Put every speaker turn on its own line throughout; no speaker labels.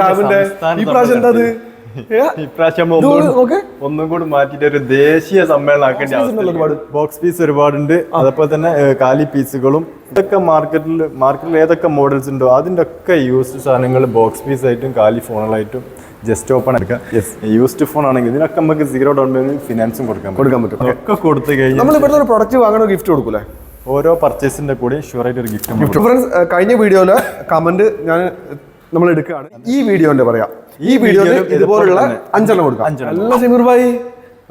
ടാബിന്റെ ഈ പ്രാവശ്യം എന്താ അത്?
ഇപ്രാവശ്യം ഒന്നും കൂടി മാറ്റിട്ട് ഒരു ദേശീയ സമ്മേളനം ആക്കേണ്ട. ബോക്സ് പീസ് ഒരുപാടുണ്ട്. അതേപോലെ തന്നെ കാലി പീസുകളും ഇതൊക്കെ മാർക്കറ്റിൽ മാർക്കറ്റിൽ ഏതൊക്കെ മോഡൽസ് ഉണ്ടോ അതിന്റെ ഒക്കെ യൂസ്ഡ് സാധനങ്ങൾ ബോക്സ് പീസ് ആയിട്ടും കാലി ഫോണുകളായിട്ടും ജസ്റ്റ് ഓപ്പൺ എടുക്കാം. യൂസ്ഡ് ഫോൺ ആണെങ്കിൽ ഇതിനൊക്കെ നമുക്ക് സീറോ ഡൗൺ പേയ്മെന്റ് ഫിനാൻസും കൊടുക്കാൻ
കൊടുക്കാൻ പറ്റും.
ഒക്കെ കൊടുത്തു കഴിഞ്ഞാൽ
നമ്മൾ ഒരു പ്രൊഡക്റ്റ് വാങ്ങണോ ഗിഫ്റ്റ് കൊടുക്കൂലേ?
ഓരോ പർച്ചേസിന്റെ കൂടെ ഷുവർ ആയിട്ട് ഒരു ഗിഫ്റ്റ്
ഫ്രണ്ട്സ് കഴിഞ്ഞ വീഡിയോയിൽ കമന്റ് ഞാൻ നമ്മൾ എടുക്കുകയാണ്. ഈ വീഡിയോന്റെ പറയാ. ഈ വീഡിയോയിൽ ഇതുപോലുള്ള അഞ്ചെണ്ണം കൊടുക്കാം. അല്ല ഷമീർ ഭായി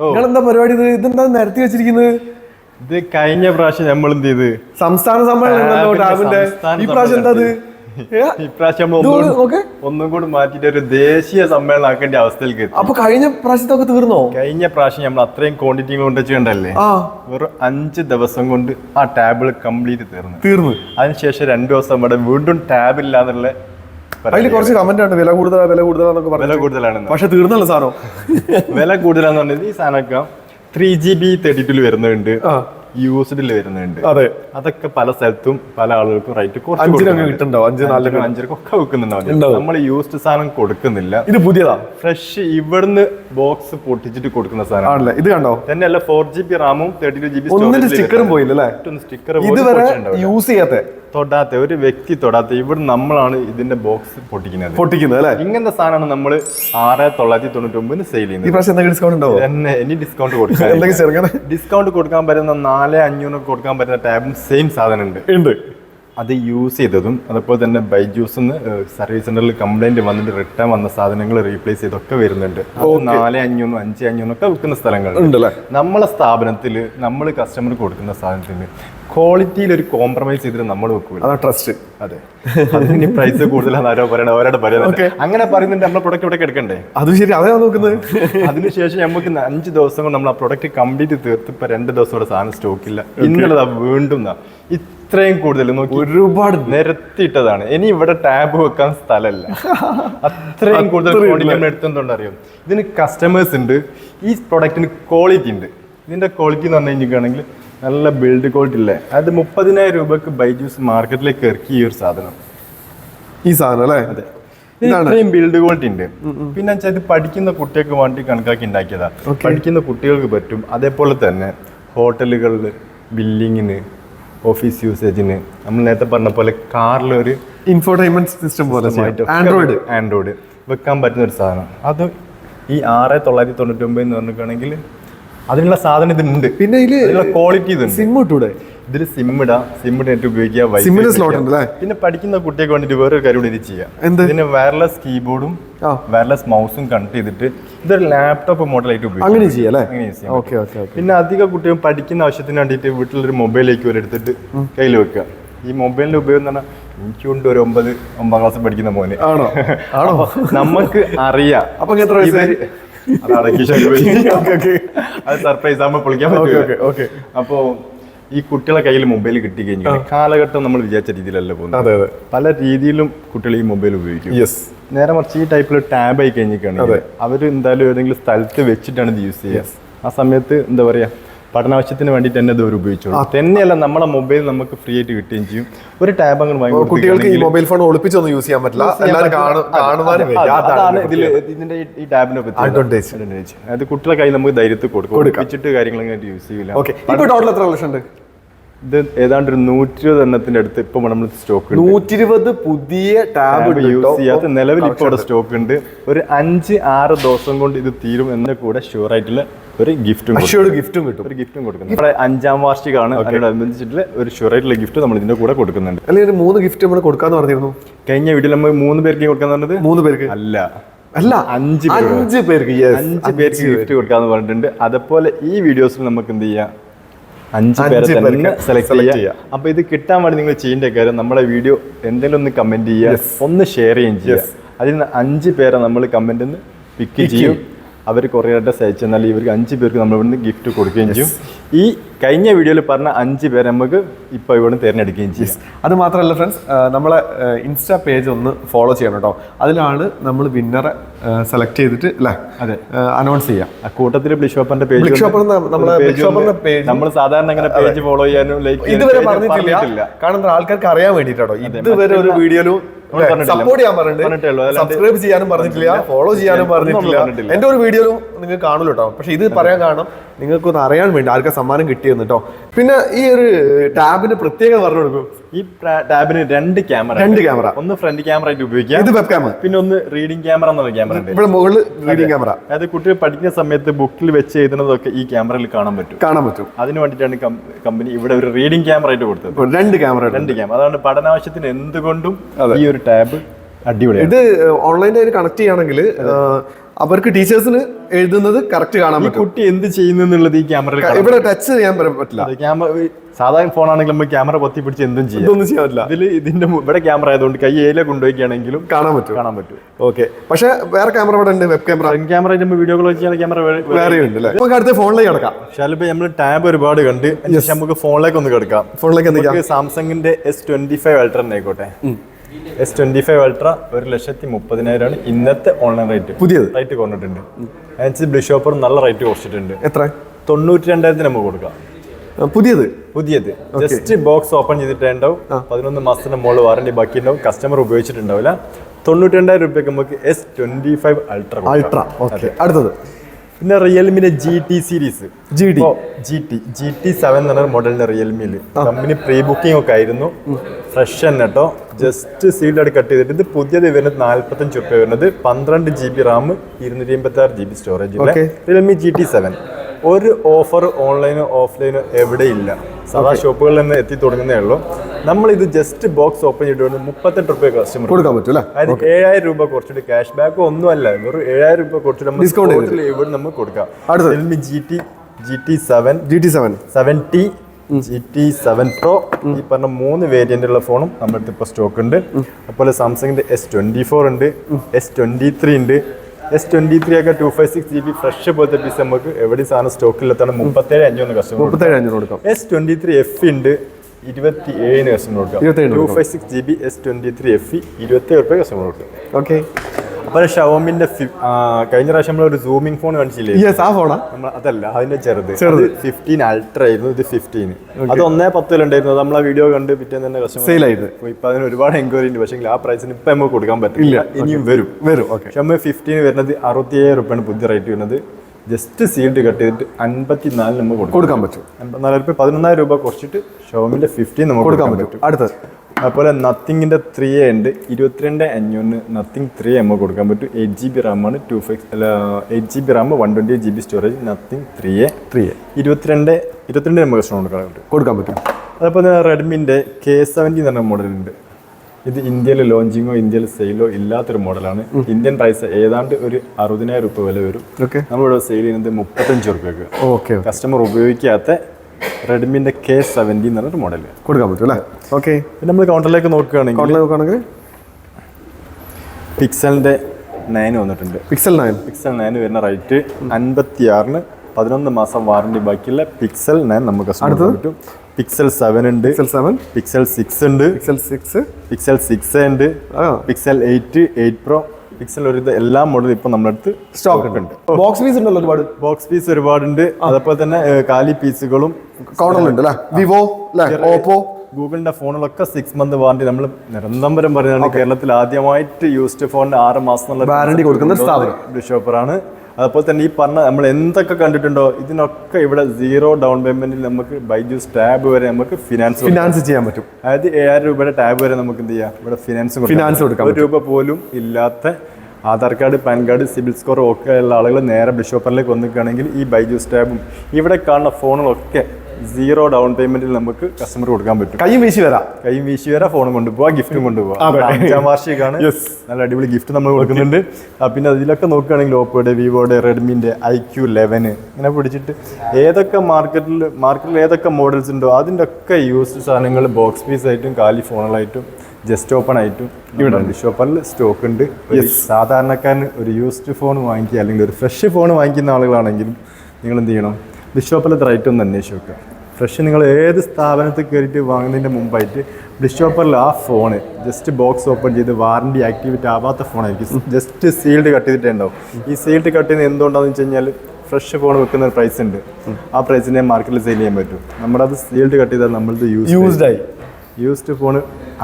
നിങ്ങൾ എന്താ പരിപാടി ഇത്? ഇതെന്താ നിരത്തി വെച്ചിരിക്കുന്നത്?
ഇത് കഴിഞ്ഞ പ്രാവശ്യം നമ്മൾ എന്ത് ചെയ്ത്?
സംസ്ഥാന സമ്മേളനം ഈ പ്രാവശ്യം എന്താ?
ഇപ്രാവശ്യം ഒന്നും കൂടി മാറ്റിട്ട് ഒരു ദേശീയ സമ്മേളനം ആക്കേണ്ട അവസ്ഥയിലേക്ക്
അപ്പൊ കഴിഞ്ഞ പ്രാവശ്യത്തൊക്കെ തീർന്നോ?
കഴിഞ്ഞ പ്രാവശ്യം നമ്മൾ അത്രയും ക്വാണ്ടിറ്റി കൊണ്ട് വെച്ചിട്ടുണ്ടല്ലേ?
ആ.
വെറും അഞ്ച് ദിവസം കൊണ്ട് ആ ടാബിൾ കംപ്ലീറ്റ് തീർന്നു.
തീർന്നു.
അതിനുശേഷം രണ്ടു ദിവസം ഇവിടെ വീണ്ടും ടാബ് ഇല്ലാന്നുള്ള
അതിൽ കുറച്ച് കമന്റ് ഉണ്ട്. വില കൂടുതലാ വില കൂടുതലാന്നൊക്കെ
വില
പറഞ്ഞു
കൂടുതലാണ്
പക്ഷെ തീർന്നല്ലോ സാറോ
വില കൂടുതലാന്ന് പറഞ്ഞത് ഈ സാധനമൊക്കെ ത്രീ ജി ബി തേർട്ടി ടുൽ വരുന്നുണ്ട്. യൂസ്ഡിൽ വരുന്നുണ്ട്.
അതെ.
അതൊക്കെ പല സ്ഥലത്തും പല ആളുകൾക്കും റേറ്റ്
അഞ്ചിനൊക്കെ കിട്ടുന്നുണ്ടോ അഞ്ച് നാലിനൊക്കെ
അഞ്ചരക്കൊക്കെ വെക്കുന്നുണ്ടാവും നമ്മൾ യൂസ്ഡ് സാധനം കൊടുക്കുന്നില്ല.
ഇത് പുതിയതാ?
ഫ്രഷ് ഇവിടുന്ന് ബോക്സ് പൊട്ടിച്ചിട്ട് കൊടുക്കുന്ന സാധനം.
ഇത് കണ്ടോ?
തന്നെയല്ല ഫോർ ജി ബി റാമും തേർട്ടി ടു ജി ബി
സ്റ്റിക്കറും പോയില്ലല്ലേ?
സ്റ്റിക്കർ
ഇതുവരെ യൂസ് ചെയ്യാത്ത?
തൊടാത്ത ഒരു വ്യക്തി തൊടാത്ത ഇവിടെ നമ്മളാണ് ഇതിന്റെ ബോക്സ് പൊട്ടിക്കുന്നത്.
പൊട്ടിക്കുന്നത് അല്ലേ?
ഇങ്ങനത്തെ സാധനമാണ് നമ്മൾ ആറ് തൊള്ളായിരത്തി തൊണ്ണൂറ്റി ഒമ്പതിന് സെയിൽ
ഈ
ചെയ്യുന്നത്
പ്രാവശ്യം എന്തെങ്കിലും ഡിസ്കൗണ്ട് ഉണ്ടാവും
എന്നെ ഇനി ഡിസ്കൗണ്ട് കൊടുക്കാം
എന്തെങ്കിലും ചെറുങ്ങനെ?
ഡിസ്കൗണ്ട് കൊടുക്കാൻ പറ്റുന്ന നാല് അഞ്ഞൂറ് കൊടുക്കാൻ പറ്റുന്ന ടാബും സെയിം സാധനം ഉണ്ട്
ഉണ്ട്.
അത് യൂസ് ചെയ്തതും അതുപോലെ തന്നെ ബൈജൂസ് സർവീസ് സെന്ററിൽ കംപ്ലൈന്റ് വന്നിട്ട് റിട്ടേൺ വന്ന സാധനങ്ങൾ റീപ്ലേസ് ചെയ്തൊക്കെ വരുന്നുണ്ട്. നാല് അഞ്ഞൂന്നും അഞ്ച് അഞ്ഞൂറും ഒക്കെ വിൽക്കുന്ന സ്ഥലങ്ങൾ. നമ്മളെ സ്ഥാപനത്തിൽ നമ്മൾ കസ്റ്റമർ കൊടുക്കുന്ന സാധനത്തിന് ക്വാളിറ്റിയിൽ ഒരു കോംപ്രമൈസ് ചെയ്തിട്ട് നമ്മൾ വെക്കൂല.
അതാ ട്രസ്റ്റ്
അതെ. അതിന് പ്രൈസ് കൂടുതലാണ് ആരോ പറയണത് അവരോട് പറയുന്നത് അങ്ങനെ പറയുന്നുണ്ട് നമ്മൾ പ്രൊഡക്റ്റ് ഇവിടെ എടുക്കണ്ടേ?
അത് ശരി അതാ നോക്കുന്നത്.
അതിനുശേഷം നമുക്ക് അഞ്ച് ദിവസം കൊണ്ട് നമ്മൾ ആ പ്രൊഡക്റ്റ് കംപ്ലീറ്റ് തീർത്ത് ഇപ്പൊ രണ്ട് ദിവസം കൂടെ സാധനം സ്റ്റോക്ക് ഇല്ല. ഇന്നുള്ളതാ വീണ്ടും ഇത്രയും കൂടുതൽ നോക്കി
ഒരുപാട്
നിരത്തിയിട്ടതാണ്. ഇനി ഇവിടെ ടാബ് വെക്കാൻ സ്ഥലമല്ല. അത്രയും കൂടുതൽ ക്വാണ്ടിറ്റി നമ്മൾ അറിയാം? ഇതിന് കസ്റ്റമേഴ്സ് ഉണ്ട് ഈ പ്രൊഡക്റ്റിന് ക്വാളിറ്റി ഉണ്ട്. ഇതിന്റെ ക്വാളിറ്റി എന്ന് പറഞ്ഞു കഴിഞ്ഞിട്ടാണെങ്കിൽ നല്ല ബിൽഡ് ക്വാളിറ്റി ഇല്ലേ? അത് മുപ്പതിനായിരം രൂപക്ക് ബൈജൂസ് മാർക്കറ്റിലേക്ക് ഇറക്കി ഈ ഒരു സാധനം.
ഈ സാധനം അല്ലേ?
അതെ. ഇത്രയും ബിൽഡ് ക്വാളിറ്റി ഉണ്ട് പിന്നെ വെച്ചാൽ ഇത് പഠിക്കുന്ന കുട്ടികൾക്ക് വേണ്ടി കണക്കാക്കി ഉണ്ടാക്കിയതാ പഠിക്കുന്ന കുട്ടികൾക്ക് പറ്റും. അതേപോലെ തന്നെ ഹോട്ടലുകളിൽ ബില്ലിങ്ങിന് ഓഫീസ് യൂസേജിന് നമ്മൾ നേരത്തെ പറഞ്ഞ പോലെ കാറിൽ ഒരു
ഇൻഫോർടൈൻമെന്റ് സിസ്റ്റം പോലെ ആൻഡ്രോയിഡ്
ആൻഡ്രോയിഡ് വെക്കാൻ പറ്റുന്ന ഒരു സാധനം. അത് ഈ ആറ് തൊള്ളായിരത്തി തൊണ്ണൂറ്റി ഒമ്പത് എന്ന് പറഞ്ഞിട്ടുണ്ടെങ്കിൽ അതിനുള്ള സാധനം ഇതിനുണ്ട്
പിന്നെ
ഇതിലുള്ള ക്വാളിറ്റി ഇതുണ്ട്.
സിം ഇട്ടൂടെ?
ഇതിൽ സിം ഇടാം. സിം നെറ്റ് ഉപയോഗിക്കുക
സിമ്മിന് സ്ലോട്ട് ഉണ്ട് അല്ലേ
പിന്നെ പഠിക്കുന്ന കുട്ടിയൊക്കെ വേണ്ടിയിട്ട് വേറൊരു കാര്യം കൂടി ഇത് ചെയ്യാം.
എന്ത്?
ഇതിന് വയർലെസ് കീബോർഡും വയർലെസ് മൗസും കണക്ട് ചെയ്തിട്ട് ഇതൊരു ലാപ്ടോപ്പ് മോഡലായിട്ട് ഉപയോഗിക്കാം.
അങ്ങനെ ചെയ്യാം അല്ലേ?
അങ്ങനെ
ഓക്കെ ഓക്കെ ഓക്കെ
പിന്നെ അധിക കുട്ടികൾ പഠിക്കുന്ന ആവശ്യത്തിന് വേണ്ടിയിട്ട് വീട്ടിലൊരു മൊബൈലേക്ക് ഒരു എടുത്തിട്ട് കയ്യിൽ വെക്കുക. ഈ മൊബൈലിന്റെ ഉപയോഗം എന്ന് പറഞ്ഞാൽ എനിക്കുണ്ട് ഒരു ഒമ്പത് ഒമ്പതാം ക്ലാസ് പഠിക്കുന്ന മോനെ.
ആണോ? ആണോ?
നമുക്ക് അറിയാം.
അപ്പൊ എത്ര വയസ്സായി?
അത് സർപ്രൈസ് ആകുമ്പോൾ പൊളിക്കാൻ പറ്റും അപ്പോ ഈ കുട്ടികളെ കയ്യിൽ മൊബൈൽ കിട്ടി കഴിഞ്ഞാൽ കാലഘട്ടം നമ്മൾ വിചാരിച്ച രീതിയിലല്ല പോകുന്നത്.
അതെ അതെ.
പല രീതിയിലും കുട്ടികൾ ഈ മൊബൈൽ ഉപയോഗിക്കും.
യെസ്
നേരെ മറിച്ച് ഈ ടൈപ്പിൽ ടാബ് ആയി കഴിഞ്ഞിട്ടാണ് അവർ എന്തായാലും ഏതെങ്കിലും സ്ഥലത്ത് വെച്ചിട്ടാണ് ഇത് യൂസ് ചെയ്യുക. ആ സമയത്ത് എന്താ പറയാ പഠനാവശ്യത്തിന് വേണ്ടിയിട്ട് തന്നെ ഇത് ഉപയോഗിച്ചോളൂ. തന്നെയല്ല നമ്മളെ മൊബൈൽ നമുക്ക് ഫ്രീ ആയിട്ട് കിട്ടുകയും ചെയ്യും. ഒരു ടാബ് അങ്ങ് വാങ്ങി
കുട്ടികൾക്ക് ഈ മൊബൈൽ ഫോൺ ഒളിപ്പിച്ചൊന്നും യൂസ് ചെയ്യാൻ പറ്റില്ല.
അതാണ് ഇതിൽ ഇതിന്റെ ഈ- ടാബിനെ പറ്റി. അത് കുട്ടികളെ കയ്യിൽ നമുക്ക് ധൈര്യത്തിൽ കൊടുക്കും. ഒളിപ്പിച്ചിട്ട് കാര്യങ്ങൾ യൂസ് ചെയ്യില്ല
ഓക്കെ ഇപ്പൊ ടോട്ടൽ എത്ര കളക്ഷൻ ഉണ്ട്?
ഇത് ഏതാണ്ട് ഒരു നൂറ്റി ഇരുപത് എണ്ണത്തിന്റെ അടുത്ത് ഇപ്പൊ നമ്മൾ സ്റ്റോക്ക്
നൂറ്റി ഇരുപത് പുതിയ ടാബ്
ടാബ് യൂസ് ചെയ്യാത്ത നിലവിൽ ഇപ്പോൾ ഇവിടെ സ്റ്റോക്ക് ഉണ്ട്. ഒരു അഞ്ച് ആറ് ദിവസം കൊണ്ട് ഇത് തീരും എന്ന കൂടെ ഷുവർ ആയിട്ടുള്ള ഒരു ഗിഫ്റ്റും
ഒരു ഗിഫ്റ്റും കിട്ടും.
ഒരു ഗിഫ്റ്റും കൊടുക്കുന്നു നമ്മുടെ അഞ്ചാം വാർഷികമാണ്. അതിനോടനുബന്ധിച്ചിട്ടുള്ള ഒരു ഷുറായിട്ടുള്ള ഗിഫ്റ്റ് നമ്മൾ ഇതിന്റെ കൂടെ കൊടുക്കുന്നുണ്ട്.
അല്ലെങ്കിൽ ഒരു മൂന്ന് ഗിഫ്റ്റ് നമ്മൾ കൊടുക്കാന്ന് പറഞ്ഞിരുന്നു.
കഴിഞ്ഞ വീട്ടിൽ നമ്മൾ മൂന്ന് പേർക്ക് കൊടുക്കാന്ന് പറഞ്ഞത്?
മൂന്ന് പേർക്ക്.
അല്ല.
അല്ല
അഞ്ച്
അഞ്ച് പേർക്ക്.
അഞ്ച് പേർക്ക് ഗിഫ്റ്റ് കൊടുക്കാന്ന് പറഞ്ഞിട്ടുണ്ട്. അതേപോലെ ഈ വീഡിയോസിൽ നമുക്ക് എന്ത് ചെയ്യാം? അഞ്ച് പേരെ തന്നെ സെലക്ട്
select
ചെയ്യാം.
ചെയ്യാം.
അപ്പൊ ഇത് കിട്ടാൻ വേണ്ടി നിങ്ങൾ ചെയ്യേണ്ട കാര്യം നമ്മുടെ വീഡിയോ എന്തെങ്കിലും ഒന്ന് കമന്റ് ചെയ്യുക ഒന്ന് ഷെയർ ചെയ്യുകയും ചെയ്യുക. അതിൽ നിന്ന് അഞ്ച് പേരെ നമ്മൾ കമന്റിൽ നിന്ന് പിക്ക് ചെയ്യും. അവർ കുറേ അഡ്രസ് അയച്ചു തന്നാൽ ഇവർക്ക് അഞ്ച് പേർക്ക് നമ്മൾ ഇവിടുന്ന് ഗിഫ്റ്റ് കൊടുക്കുകയും ചെയ്യും. ഈ കഴിഞ്ഞ വീഡിയോയിൽ പറഞ്ഞ അഞ്ച് പേരെ നമുക്ക് ഇപ്പോൾ ഇവിടെ തിരഞ്ഞെടുക്കുകയും ചെയ്യും.
അത് മാത്രമല്ല ഫ്രണ്ട്സ് നമ്മളെ ഇൻസ്റ്റാ പേജ് ഒന്ന് ഫോളോ ചെയ്യണം കേട്ടോ. അതിലാണ് നമ്മൾ വിന്നറെ സെലക്ട് ചെയ്തിട്ട് അല്ലേ
അതെ.
അനൗൺസ് ചെയ്യാം.
ആ കൂട്ടത്തിൽ ബ്ലിഷോപ്പറിന്റെ പേജ്
page-
നമ്മൾ സാധാരണ അങ്ങനെ പേജ് ഫോളോ ചെയ്യാനും ലൈക്ക്
ഇതുവരെ പറഞ്ഞിട്ടില്ല. കാരണം ആൾക്കാർക്ക് അറിയാൻ വേണ്ടിട്ടാട്ടോ. ഇതുവരെ ഒരു വീഡിയോയിലും. സപ്പോർട്ട് ചെയ്യാൻ
പറഞ്ഞിട്ടേ
പറഞ്ഞിട്ടുണ്ട് സബ്സ്ക്രൈബ് ചെയ്യാനും പറഞ്ഞിട്ടില്ല. ഫോളോ ചെയ്യാനും പറഞ്ഞിട്ടില്ല. എന്റെ ഒരു വീഡിയോയിലും നിങ്ങൾ കാണുമല്ലോ കേട്ടോ പക്ഷെ ഇത് പറയാൻ കാരണം നിങ്ങൾക്കൊന്ന് അറിയാൻ വേണ്ടി ആർക്കാ സമ്മാനം കിട്ടിയെന്ന് കേട്ടോ പിന്നെ ഈ ഒരു ടാബിന് പ്രത്യേകത പറഞ്ഞു കൊടുക്കും.
ഈ ടാബിന് രണ്ട് ക്യാമറ
രണ്ട് ക്യാമറ.
ഒന്ന് ഫ്രണ്ട് ക്യാമറ ആയിട്ട് ഉപയോഗിക്കാം.
ഇത് വെബ് ക്യാമറ
പിന്നെ ഒന്ന് റീഡിംഗ് ക്യാമറ എന്നുള്ള ക്യാമറ
ഇവിടെ മുകളിൽ റീഡിംഗ് ക്യാമറ
അതായത് കുട്ടികൾ പഠിക്കുന്ന സമയത്ത് ബുക്കിൽ വെച്ച് എഴുതുന്നതൊക്കെ ഈ ക്യാമറയിൽ കാണാൻ പറ്റും.
കാണാൻ പറ്റും.
അതിന് വേണ്ടിയിട്ടാണ് കമ്പനി ഇവിടെ ഒരു റീഡിംഗ് ക്യാമറ ആയിട്ട് കൊടുത്തത്.
രണ്ട് ക്യാമറ
രണ്ട് ക്യാമറ. അതാണ് പഠനാവശ്യത്തിന് എന്തുകൊണ്ടും ഈ ഒരു ടാബ് അടിപൊളിയാണ്.
ഇത് ഓൺലൈനായിട്ട് കണക്ട് ചെയ്യുകയാണെങ്കിൽ അവർക്ക് ടീച്ചേഴ്സിന് എഴുതുന്നത് കറക്റ്റ് കാണാൻ പറ്റും.
കുട്ടി എന്ത് ചെയ്യുന്നു എന്നുള്ളത് ഈ ക്യാമറ
ഇവിടെ ടച്ച് ചെയ്യാൻ പറ്റില്ല.
ക്യാമറ സാധാരണ ഫോൺ ആണെങ്കിൽ നമ്മൾ ക്യാമറ പൊത്തി പിടിച്ച് എന്തും ചെയ്യാം.
ഒന്നും ചെയ്യാൻ പറ്റില്ല.
ഇതിൽ ഇതിന്റെ ഇവിടെ ക്യാമറ ആയതുകൊണ്ട് കൈ ഏല കൊണ്ടുപോയിക്കാണെങ്കിലും
കാണാൻ പറ്റും.
കാണാൻ പറ്റും.
ഓക്കെ പക്ഷെ വേറെ ക്യാമറ ഇവിടെ ഉണ്ട് വെബ് ക്യാമറ
ക്യാമറ ആയിട്ട് വീഡിയോ കോൾ ചെയ്യാൻ ക്യാമറ
വേറെ ഉണ്ട് അല്ലേ? നമുക്ക് അടുത്ത ഫോണിലേക്ക് കിടക്കാം.
ഇപ്പൊ നമ്മൾ ടാബ് ഒരുപാട് കണ്ട് നമുക്ക് ഫോണിലേക്ക് ഒന്ന് കിടക്കാം.
ഫോണിലേക്ക്
സാംസങ്ങിന്റെ എസ് ട്വന്റി ഫൈവ് അൾട്രൻ ആയിക്കോട്ടെ. എസ് ട്വന്റി ഫൈവ് അൾട്ര ഒരു ലക്ഷത്തി മുപ്പതിനായിരമാണ് ഇന്നത്തെ ഓൺലൈൻ റേറ്റ്
പുതിയത്?
റേറ്റ് കുറഞ്ഞിട്ടുണ്ട് അതിനനുസരിച്ച് ബിഷോപ്പർ നല്ല റേറ്റ് കുറച്ചിട്ടുണ്ട്
എത്ര?
തൊണ്ണൂറ്റി രണ്ടായിരത്തിന് നമുക്ക് കൊടുക്കാം.
പുതിയത്?
പുതിയത്. ജസ്റ്റ് ബോക്സ് ഓപ്പൺ ചെയ്തിട്ടുണ്ടാവും. പതിനൊന്ന് മാസത്തിന്റെ മുകളിൽ വാറണ്ടി ബാക്കി ഉണ്ടാവും കസ്റ്റമർ ഉപയോഗിച്ചിട്ടുണ്ടാവില്ല. തൊണ്ണൂറ്റി രണ്ടായിരം രൂപയ്ക്ക് നമുക്ക് S twenty five ultra
ultra okay അടുത്തത്?
പിന്നെ റിയൽമിന്റെ G T series
G T
G T G T seven എന്ന് പറഞ്ഞ മോഡലിന്റെ റിയൽമിയിൽ കമ്പനി പ്രീ ബുക്കിംഗ് ഒക്കെ ആയിരുന്നു. ഫ്രഷ് തന്നെ കേട്ടോ ജസ്റ്റ് സീൽഡ് കട്ട് ചെയ്തിട്ട് ഇത് പുതിയത് വരുന്നത് നാല്പത്തഞ്ച് റുപ്യ വരുന്നത്. പന്ത്രണ്ട് ജി ബി റാം ഇരുന്നൂറ്റി അമ്പത്തി ആറ് G B storage. Realme G T seven ഒരു ഓഫർ ഓൺലൈനോ ഓഫ്ലൈനോ എവിടെയില്ല. സാധാ ഷോപ്പുകളിൽ നിന്ന് എത്തി തുടങ്ങുന്നേ ഉള്ളൂ. നമ്മൾ ഇത് ജസ്റ്റ് ബോക്സ് ഓപ്പൺ ചെയ്തിട്ട് മുപ്പത്തെട്ട് റുപ്യ കസ്റ്റമർ
കൊടുക്കാൻ പറ്റും അല്ലേ
അതായത് ഏഴായിരം രൂപ കുറച്ചിട്ട് ക്യാഷ് ബാക്ക് ഒന്നും അല്ല വെറും ഏഴായിരം രൂപ കുറച്ചിട്ട് നമ്മൾ
ഡിസ്കൗണ്ട്
total ഇവിടെ നമുക്ക് കൊടുക്കാം. Realme G T G T seven
G T seven
seven T G T seven pro ഈ പറഞ്ഞ മൂന്ന് വേരിയന്റുള്ള ഫോണും നമ്മുടെ ഇപ്പോൾ സ്റ്റോക്ക് ഉണ്ട്. അതുപോലെ സാംസങ്ങിന്റെ എസ് ട്വന്റി ഫോർ ഉണ്ട്. എസ് ട്വന്റി ത്രീ ഉണ്ട്. എസ് ട്വന്റി ത്രീ ഒക്കെ two five six G B fresh പോലത്തെ പീസ് നമുക്ക് എവിടെ സാധനം സ്റ്റോക്കിലെത്താണ് മുപ്പത്തേഴ് അഞ്ഞൂറ് കസ്റ്റമർ
മുപ്പത്തേഴ് അഞ്ഞൂറ് കൊടുക്കാം.
എസ് ട്വന്റി ത്രീ എഫ് ഉണ്ട്. ഇരുപത്തി ഏഴിന് കസ്റ്റമർ കൊടുക്കാം.
27
two five six G B S twenty three F ഇരുപത്തി ഏഴ് റുപ്യ കസ്റ്റമർ കൊടുക്കാം.
ഓക്കെ
അപ്പോൾ ഷവോമിന്റെ കഴിഞ്ഞ പ്രാവശ്യം നമ്മൾ ഒരു സൂമിംഗ് ഫോൺ കാണിച്ചില്ലേ?
യെസ് ആ ഫോണാ
നമ്മൾ അതല്ല അതിന്റെ ചെറുത്.
ചെറുത്.
ഫിഫ്റ്റീൻ അൾട്ര ആയിരുന്നു ഇത് ഫിഫ്റ്റീൻ അത് ഒന്നേ പത്തിലുണ്ടായിരുന്നു നമ്മൾ ആ വീഡിയോ കണ്ട് പിറ്റേന്ന് തന്നെ കസ്റ്റമർ
സെയിൽ ആയിട്ട്
ഇപ്പൊ അതിന് ഒരുപാട് എൻക്വയറി ഉണ്ട് പക്ഷേ ആ പ്രൈസിന് ഇപ്പൊ നമുക്ക് കൊടുക്കാൻ പറ്റില്ല. ഇനിയും വരും.
വരും ഓക്കെ
പക്ഷെ നമ്മൾ ഫിഫ്റ്റീൻ വരുന്നത് അറുപത്തിയേഴ് റുപ്യാണ് പുതിയ റേറ്റ് വരുന്നത്. ജസ്റ്റ് സീൽഡ് കട്ട് ചെയ്തിട്ട് അൻപത്തി നാലിന് നമുക്ക്
കൊടുക്കാൻ പറ്റും.
അൻപത്തിനാല് രൂപ പതിനൊന്നായിരം രൂപ കുറച്ചിട്ട് ഷോമിന്റെ ഫിഫ്റ്റീൻ നമുക്ക്
കൊടുക്കാൻ പറ്റും. അടുത്തത്.
അതുപോലെ നത്തിങ്ങിന്റെ ത്രീ എ ഉണ്ട്. ഇരുപത്തിരണ്ട് അഞ്ഞൂറിന് നത്തിങ് ത്രീ എം കൊടുക്കാൻ പറ്റും. എയ്റ്റ് ജി ബി റാമാണ് ആണ് ടു ഫൈവ് അല്ല eight G B RAM one twenty G B storage Nothing three A
three A
ഇരുപത്തിരണ്ട് ഇരുപത്തിരണ്ട് എം കസ്റ്റമർ കൊടുക്കാൻ പറ്റും.
കൊടുക്കാൻ പറ്റും.
അതേപോലെ തന്നെ റെഡ്മിന്റെ കെ സെവന്റി എന്ന് പറഞ്ഞ മോഡലുണ്ട് ഇത് ഇന്ത്യയിൽ ലോഞ്ചിങ്ങോ ഇന്ത്യയിൽ സെയിലോ ഇല്ലാത്തൊരു മോഡലാണ് ഇന്ത്യൻ പ്രൈസ് ഏതാണ്ട് ഒരു അറുപതിനായിരം രൂപ വില വരും.
ഓക്കെ
നമ്മളിവിടെ സെയിൽ ചെയ്യുന്നത് മുപ്പത്തഞ്ച് റുപ്യക്ക്
ഓക്കെ
കസ്റ്റമർ ഉപയോഗിക്കാത്ത റെഡ്മിന്റെ കെ സെവന്റി എന്ന് പറഞ്ഞൊരു മോഡൽ
കൊടുക്കാൻ പറ്റും അല്ലേ? ഓക്കെ
പിന്നെ നമ്മൾ കൗണ്ടറിലേക്ക് നോക്കുകയാണെങ്കിൽ
കോട്ടിൽ നോക്കുകയാണെങ്കിൽ?
പിക്സലിന്റെ നയൻ വന്നിട്ടുണ്ട്.
പിക്സൽ നയൻ
പിക്സൽ നയൻ വരുന്ന റേറ്റ് അൻപത്തി ആറിന് പതിനൊന്ന് മാസം വാറണ്ടി ബാക്കിയുള്ള പിക്സൽ നയൻ നമുക്ക് ന് പറ്റും. പിക്സൽ സെവൻ ഉണ്ട്.
പിക്സൽ സെവൻ
പിക്സൽ സിക്സ് ഉണ്ട്.
പിക്സൽ സിക്സ്
പിക്സൽ സിക്സ് ഉണ്ട്. Pixel eight eight pro Pixel ഒരു എല്ലാ മോഡലും ഇപ്പൊ നമ്മുടെ അടുത്ത്
സ്റ്റോക്ക് ഉണ്ട്. ബോക്സ് പീസ് ഉണ്ടല്ലോ ഒരുപാട്.
ബോക്സ് പീസ് ഒരുപാടുണ്ട്. അതേപോലെ തന്നെ കാലി പീസുകളും
കൗണ്ടറിലുണ്ട് അല്ലേ? വിവോ ഓപ്പോ
ഗൂഗിളിന്റെ ഫോണുകളൊക്കെ സിക്സ് മന്ത് വാറണ്ടി നമ്മൾ നിരന്തരം പറയുന്നതാണ് കേരളത്തിൽ ആദ്യമായിട്ട് യൂസ്ഡ് ഫോണിന് ആറ് മാസം
വാറണ്ടി കൊടുക്കുന്ന സ്ഥാപനം.
ഷോപ്പറാണ് അതുപോലെ തന്നെ ഈ പറഞ്ഞ നമ്മൾ എന്തൊക്കെ കണ്ടിട്ടുണ്ടോ ഇതിനൊക്കെ ഇവിടെ സീറോ ഡൗൺ പേയ്മെന്റിൽ നമുക്ക് ബൈജൂസ് ടാബ് വരെ നമുക്ക് ഫിനാൻസ്
ഫിനാൻസ് ചെയ്യാൻ പറ്റും.
അതായത് ഏഴായിരം രൂപയുടെ ടാബ് വരെ നമുക്ക് എന്ത് ചെയ്യാം? ഇവിടെ ഫിനാൻസ്
ഫിനാൻസ് കൊടുക്കാം
ഒരു രൂപ പോലും ഇല്ലാത്ത Aadhaar card PAN card CIBIL score ഒക്കെ ഉള്ള ആളുകൾ നേരെ ബിഷോപ്പറിലേക്ക് വന്നിക്കുകയാണെങ്കിൽ ഈ ബൈജൂസ് ടാബും ഇവിടെ കാണുന്ന ഫോണുകളൊക്കെ സീറോ ഡൗൺ പേയ്മെന്റിൽ നമുക്ക് കസ്റ്റമർ കൊടുക്കാൻ പറ്റും.
കൈയും വീശി വരാം.
കൈയും വീശി വരാം ഫോണും കൊണ്ടുപോവാ ഗിഫ്റ്റും കൊണ്ടുപോവാം. അഞ്ചാം വാർഷികമാണ്. നല്ല അടിപൊളി ഗിഫ്റ്റ് നമ്മൾ കൊടുക്കുന്നുണ്ട്. പിന്നെ അതിലൊക്കെ നോക്കുകയാണെങ്കിൽ ഓപ്പോയുടെ വിവോയുടെ റെഡ്മിന്റെ ഐ ക്യു ലെവന് ഇങ്ങനെ പിടിച്ചിട്ട് ഏതൊക്കെ മാർക്കറ്റിൽ മാർക്കറ്റിൽ ഏതൊക്കെ മോഡൽസ് ഉണ്ടോ അതിന്റെ ഒക്കെ യൂസ്ഡ് സാധനങ്ങൾ ബോക്സ് പീസ് ആയിട്ടും കാലി ഫോണുകളായിട്ടും ജസ്റ്റ് ഓപ്പൺ ആയിട്ടും ഇവിടെ ഷോപ്പറിൽ സ്റ്റോക്ക് ഉണ്ട്. സാധാരണക്കാരൻ സാധാരണക്കാരന് ഒരു യൂസ്ഡ് ഫോൺ വാങ്ങിക്കുക അല്ലെങ്കിൽ ഒരു ഫ്രഷ് ഫോൺ വാങ്ങിക്കുന്ന ആളുകളാണെങ്കിലും നിങ്ങൾ എന്ത് ചെയ്യണം? ബിഷോപ്പിലത്തെ റേറ്റ് ഒന്ന് അന്വേഷിച്ച് ഫ്രഷ്. നിങ്ങൾ ഏത് സ്ഥാപനത്തിൽ കയറിയിട്ട് വാങ്ങുന്നതിന്റെ മുമ്പായിട്ട് ഡിഷോപ്പറിൽ ആ ഫോണ് ജസ്റ്റ് ബോക്സ് ഓപ്പൺ ചെയ്ത് വാറണ്ടി ആക്ടിവേറ്റ് ആവാത്ത ഫോണായിരിക്കും. ജസ്റ്റ് സീൽഡ് കട്ട് ചെയ്തിട്ടേ ഉണ്ടാവും ഈ സീൽഡ് കട്ട് ചെയ്യുന്നത് എന്തുകൊണ്ടാണെന്ന് വെച്ച് കഴിഞ്ഞാൽ ഫ്രഷ് ഫോൺ വെക്കുന്ന ഒരു പ്രൈസ് ഉണ്ട്. ആ പ്രൈസിനെ മാർക്കറ്റിൽ സെയിൽ ചെയ്യാൻ പറ്റും. നമ്മുടെ അത് സീൽഡ് കട്ട് ചെയ്താൽ നമ്മളത് യൂസ്
യൂസ്ഡ് ആയി.
യൂസ്ഡ് ഫോൺ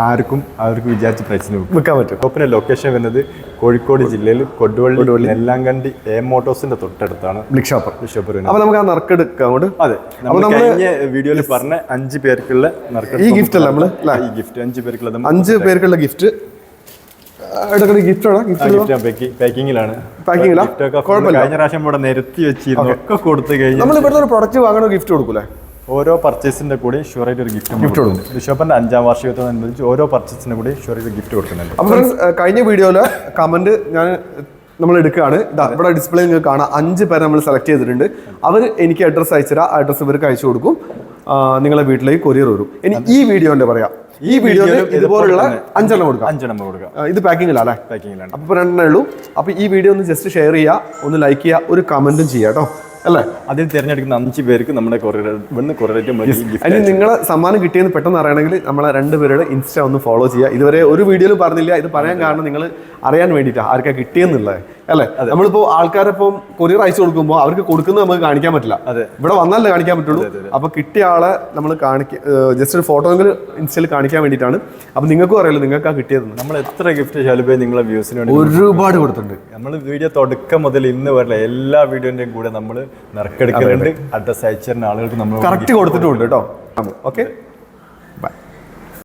ആർക്കും അവർക്ക് വിചാരിച്ച പ്രൈസിന് വിൽക്കും.
വിൽക്കാൻ പറ്റും.
ഷോപ്പിന്റെ ലൊക്കേഷൻ വരുന്നത് കോഴിക്കോട് ജില്ലയിൽ കൊടുവള്ളി നെല്ലാങ്കണ്ടി എ മോട്ടോസിന്റെ തൊട്ടടുത്താണ്
ബ്ലിക് ഷോപ്പ്
ഷോപ്പ് വരുന്നത്.
അപ്പൊ നമുക്ക് ആ നറുക്കെടുക്കാം അങ്ങോട്ട്.
അതെ. നമ്മൾ കഴിഞ്ഞ വീഡിയോയിൽ പറഞ്ഞ അഞ്ച് പേർക്കുള്ള
ഈ ഗിഫ്റ്റ് അല്ല
നമ്മൾ? ഈ ഗിഫ്റ്റ് അഞ്ച് പേർക്കുള്ള
അഞ്ച് പേർക്കുള്ള ഗിഫ്റ്റ് എടുക്കുന്ന ഗിഫ്റ്റ് ആണ്? ഗിഫ്റ്റ്
പാക്കിങ്ങിലാണ്. കഴിഞ്ഞ പ്രാവശ്യം ഇവിടെ നിരത്തി വെച്ചിരുന്നു. ഒക്കെ കൊടുത്തു കഴിഞ്ഞാൽ
നമ്മൾ ഇവിടുത്തെ ഒരു പ്രൊഡക്റ്റ് വാങ്ങണോ ഗിഫ്റ്റ് കൊടുക്കൂലേ?
ഓരോ പർച്ചേസിന്റെ കൂടെ ഷുവറായിട്ട് ഒരു ഗിഫ്റ്റ്
ഗിഫ്റ്റ് കൊടുക്കും.
ബിഷോപ്പിന്റെ അഞ്ചാം വാർഷികത്തോടനുബന്ധിച്ച് ഓരോ പർച്ചേസിന്റെ കൂടെ ഷുവറായിട്ട് ഗിഫ്റ്റ് കൊടുക്കുന്നുണ്ട്.
അപ്പൊ ഫ്രണ്ട്സ് കഴിഞ്ഞ വീഡിയോയിൽ കമന്റ് ഞാൻ നമ്മൾ എടുക്കുകയാണ്. ഇതാ ഇവിടെ ഡിസ്പ്ലേ നിങ്ങൾക്ക് കാണാം. അഞ്ച് പേരെ നമ്മൾ സെലക്ട് ചെയ്തിട്ടുണ്ട്. അവർ എനിക്ക് അഡ്രസ്സ് അയച്ചുതരാം അഡ്രസ്സ് ഇവർക്ക് അയച്ചു കൊടുക്കും. ആ, നിങ്ങളെ വീട്ടിലേക്ക് കൊറിയർ വരും. ഇനി ഈ വീഡിയോന്റെ പറയാം. ഈ വീഡിയോയിൽ ഇതുപോലുള്ള. അഞ്ചെണ്ണം കൊടുക്കാം.
അഞ്ചെണ്ണം കൊടുക്കാം.
ഇത് പാക്കിംഗ് അല്ലേ?
പാക്കിങ്ങിലാണ്
അപ്പൊ രണ്ടെണ്ണേ ഉള്ളൂ. അപ്പൊ ഈ വീഡിയോ ഒന്ന് ജസ്റ്റ് ഷെയർ ചെയ്യുക. ഒന്ന് ലൈക്ക് ചെയ്യുക. ഒരു കമന്റും ചെയ്യാം കേട്ടോ. അല്ലേ?
അതിൽ തിരഞ്ഞെടുക്കുന്ന അഞ്ച് പേർക്ക് നമ്മുടെ കൊറിയർ ഇവിടുന്ന്
അതിന് നിങ്ങളെ സമ്മാനം കിട്ടിയെന്ന് പെട്ടെന്ന് അറിയണമെങ്കിൽ നമ്മളെ രണ്ടുപേരുടെ ഇൻസ്റ്റ ഒന്ന് ഫോളോ ചെയ്യുക. ഇതുവരെ ഒരു വീഡിയോയിൽ പറഞ്ഞില്ല. ഇത് പറയാൻ കാരണം നിങ്ങൾ അറിയാൻ വേണ്ടിയിട്ടാണ് ആർക്കാ കിട്ടിയെന്നുള്ളത്. അല്ലേ? നമ്മളിപ്പോ ആൾക്കാരിപ്പം കൊറിയർ അയച്ചു കൊടുക്കുമ്പോൾ അവർക്ക് കൊടുക്കുന്നത് നമുക്ക് കാണിക്കാൻ പറ്റില്ല.
അതെ.
ഇവിടെ വന്നാലേ കാണിക്കാൻ പറ്റുള്ളൂ. അപ്പൊ കിട്ടിയ ആളെ നമ്മൾ കാണിക്ക ജസ്റ്റ് ഒരു ഫോട്ടോ എങ്കിലും ഇൻസ്റ്റയിൽ കാണിക്കാൻ വേണ്ടിയിട്ടാണ്. അപ്പൊ നിങ്ങൾക്കും അറിയാലോ ആ കിട്ടിയത്
നമ്മൾ എത്ര ഗിഫ്റ്റ് ശാലുബേ നിങ്ങളെ വ്യൂസിന് വേണ്ടി
ഒരുപാട് കൊടുത്തിട്ടുണ്ട്.
നമ്മൾ വീഡിയോ തുടക്കം മുതൽ ഇന്ന് വരെ എല്ലാ വീഡിയോന്റെയും കൂടെ നമ്മൾ നറുക്കെടുക്കുന്നുണ്ട്. അഡ്രസ് അയച്ചു തരുന്ന ആളുകൾക്ക് നമ്മൾ
കറക്റ്റ് കൊടുത്തിട്ടുണ്ട് കേട്ടോ. ഓക്കെ.